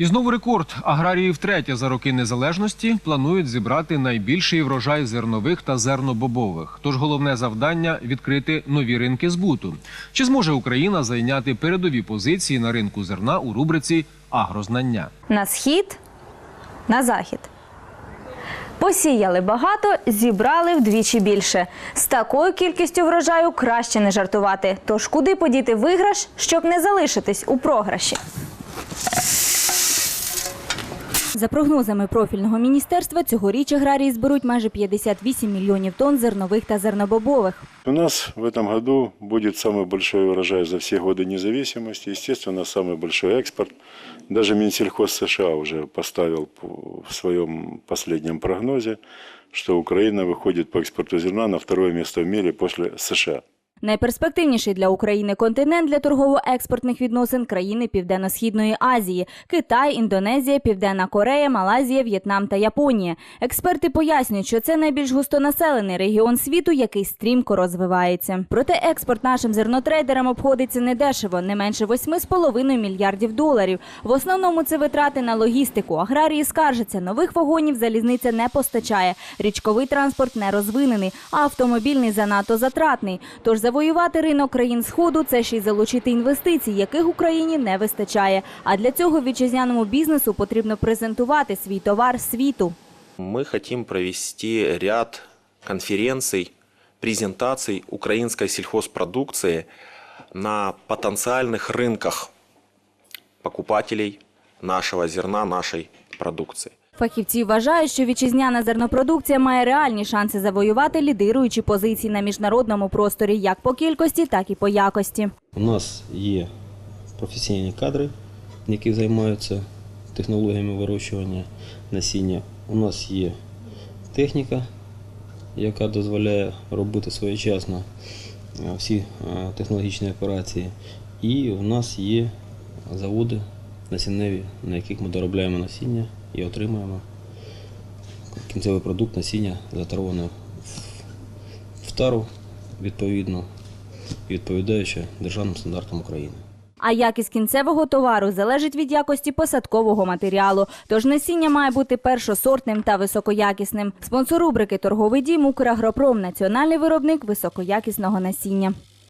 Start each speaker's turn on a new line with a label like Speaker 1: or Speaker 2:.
Speaker 1: І знову рекорд. Аграрії втретє за роки незалежності планують зібрати найбільший врожай зернових та зернобобових. Тож головне завдання відкрити нові ринки збуту. Чи зможе Україна зайняти передові позиції на ринку зерна у рубриці Агрознання?
Speaker 2: На схід, на захід. Посіяли багато, зібрали вдвічі більше. З такою кількістю врожаю краще не жартувати. Тож куди подіти виграш, щоб не залишитись у програші? За прогнозами профільного міністерства, цьогоріч аграрії зберуть майже 58 мільйонів тонн зернових та зернобобових.
Speaker 3: У нас в этом году будет самый большой урожай за все годы независимости. Естественно, самый большой экспорт. Даже Минсельхоз США уже поставил по- в своем последнем прогнозе, что Украина выходит по экспорту зерна на второе место в мире после США.
Speaker 2: Найперспективніший для України континент для торгово-експортних відносин країни Південно-Східної Азії: Китай, Індонезія, Південна Корея, Малайзія, В'єтнам та Японія. Експерти пояснюють, що це найбільш густонаселений регіон світу, який стрімко розвивається. Проте експорт нашим зернотрейдерам обходиться недешево, не менше 8,5 мільярдів доларів. В основному це витрати на логістику. Аграрії скаржаться, нових вагонів залізниця не постачає. Річковий транспорт не розвинений, а автомобільний занадто затратний. Тож завоювати ринок країн Сходу це ще й залучити інвестицій, яких Україні не вистачає. А для цього вітчизняному бізнесу потрібно презентувати свій товар світу.
Speaker 4: Мы хотим провести ряд конференций, презентаций украинской сельхозпродукции на потенциальных рынках покупателей нашего зерна, нашей продукции.
Speaker 2: Фахівці вважають, що вітчизняна зернопродукція має реальні шанси завоювати лідируючі позиції на міжнародному просторі як по кількості, так і по якості.
Speaker 5: У нас є професійні кадри, які займаються технологіями вирощування насіння. У нас є техніка, яка дозволяє робити своєчасно е, всі е, технологічні операції. І у нас є заводи насінневі, на яких ми доробляємо насіння і отримуємо кінцевий продукт насіння затароване в- тару відповідно відповідаючи державним стандартам України.
Speaker 2: А якість кінцевого товару залежить від якості посадкового матеріалу. Тож насіння має бути першосортним та високоякісним. Спонсор рубрики Торговий дім Украгропром національний виробник високоякісного насіння.